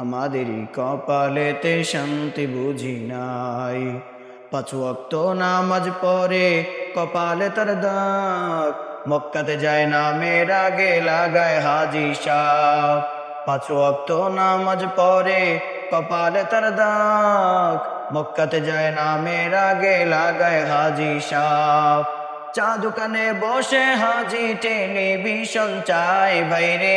আমাদেরই কপালেতে শান্তি বুঝি নাই। পাঁচ ওয়াক্ত নামাজ পড়ে কপালে তার দাগ, মক্কাতে যায় না মেয়ের আগে লাগায় হাজি সাপ। পাঁচ ওয়াক্ত নামাজ পড়ে কপালে তার দাগ, মক্কাতে যায় না মেয়ের আগে লাগায় হাজি সাপ। চা দোকানে বসে হাজি টেলিভিশন চাই ভাইরে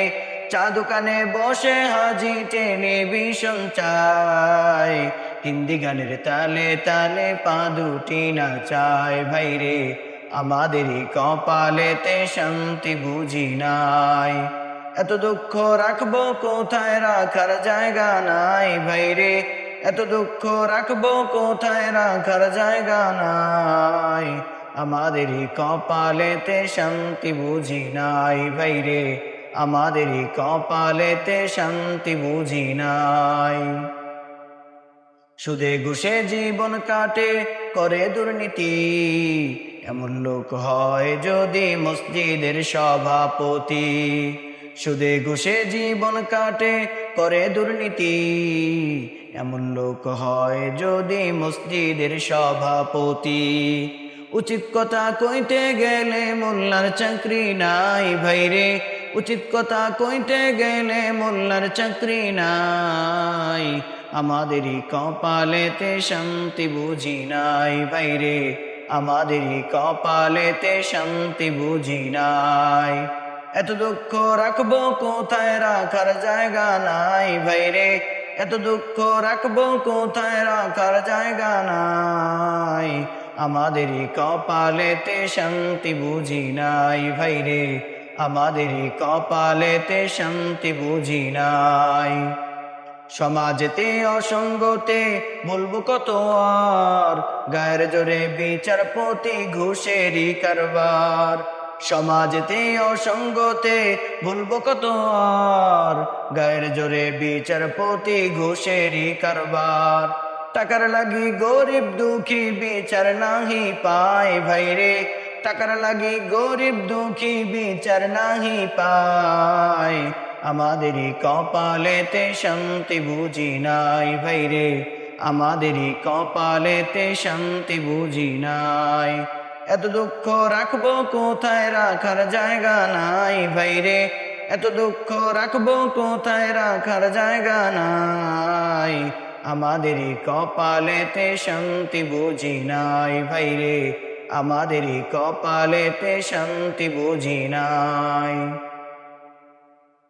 চা দোকানে বসে হাজি টেনে টেলিভিশন চাই হিন্দি গানের তালে তালে পা দুটি না চাই ভাইরে আমাদেরই কপালেতে শান্তি বুঝি নাই। এত দুঃখ রাখব কোথায়? রাখার জায়গা নাই। ভাই রে, এত দুঃখ রাখব কোথায়? রাখার জায়গা নাই। আমাদেরই কপালেতে শান্তি বুঝি নাই। ভাইরে আমাদেরই কপালেতে শান্তি বুঝি নাই। সুদে ঘুষে জীবন কাটে, করে দুর্নীতি। এমন লোক হয় যদি মসজিদের সভাপতি। সুদে ঘুষে জীবন কাটে, করে দুর্নীতি। এমন লোক হয় যদি মসজিদের সভাপতি। উচিত কথা কইতে গেলে মোল্লার চাকরি নাই ভাইরে। উচিত কথা কইতে গেলে মোল্লার চাকরি নাই। আমাদেরই কপালেতে শান্তি বুঝি নাই। ভাইরে আমাদেরই কপালেতে শান্তি বুঝি নাই। এত দুঃখ রাখব কোথায় রাখার জায়গা নাই? ভাইরে এত দুঃখ রাখব কোথায় রাখার জায়গা নাই? আমাদেরই কপালেতে শান্তি বুঝি নাই। ভাইরে আমাদেরই কপালেতে শান্তি বুঝি নাই। সমাজেতে, অসঙ্গতে বলব কত আর, গায়ের জোরে বিচারপতি ঘুষেরই কারবার। সমাজেতে, অসঙ্গতে বলব কত আর, গায়ের জোরে বিচারপতি ঘুষেরই কারবার। টাকার লাগি গরিব দুঃখী বিচার নাহি পায় ভাইরে টাকার লাগি গরিব দুঃখী বিচার নাহি পায়। আমাদেরই কপালেতে শান্তি বুঝি নাই ভাইরে আমাদেরই কপালেতে শান্তি বুঝি নাই। এত দুঃখ রাখব কোথায়? রাখার জায়গা নাই ভাইরে এত দুঃখ রাখব কোথায়? রাখার জায়গা নাই। আমাদেরই কপালেতে শান্তি বুঝি নাই ভাইরে আমাদেরই কপালেতে শান্তি বুঝি নাই।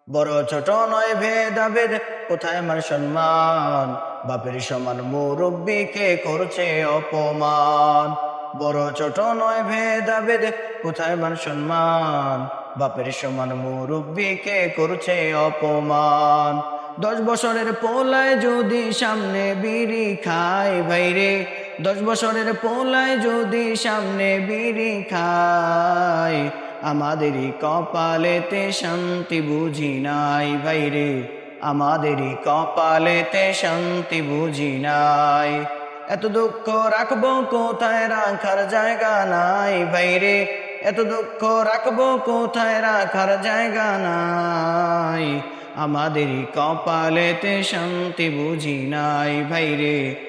বড় ছোট নয় ভেদাভেদ, কোথায় আমার সম্মান? বাপের সমান মুরব্বীকে করছে অপমান? বড় ছোট নয় ভেদাভেদ, কোথায় আমার সম্মান? বাপের সমান মুরব্বীকে করছে অপমান? দশ বছরের পোলায় যদি সামনে বিড়ি খায় ভাইরে দশ বছরের পোলায় যদি সামনে বিড়ি খায় আমাদেরই কপালেতে শান্তি বুঝি নাই ভাইরে। আমাদেরই কপালেতে শান্তি বুঝি নাই। এত দুঃখ রাখব কোথায় রাখার জায়গা নাই ভাইরে। এত দুঃখ রাখব কোথায় রাখার জায়গা নাই। আমাদেরই কপালেতে শান্তি বুঝি নাই ভাইরে।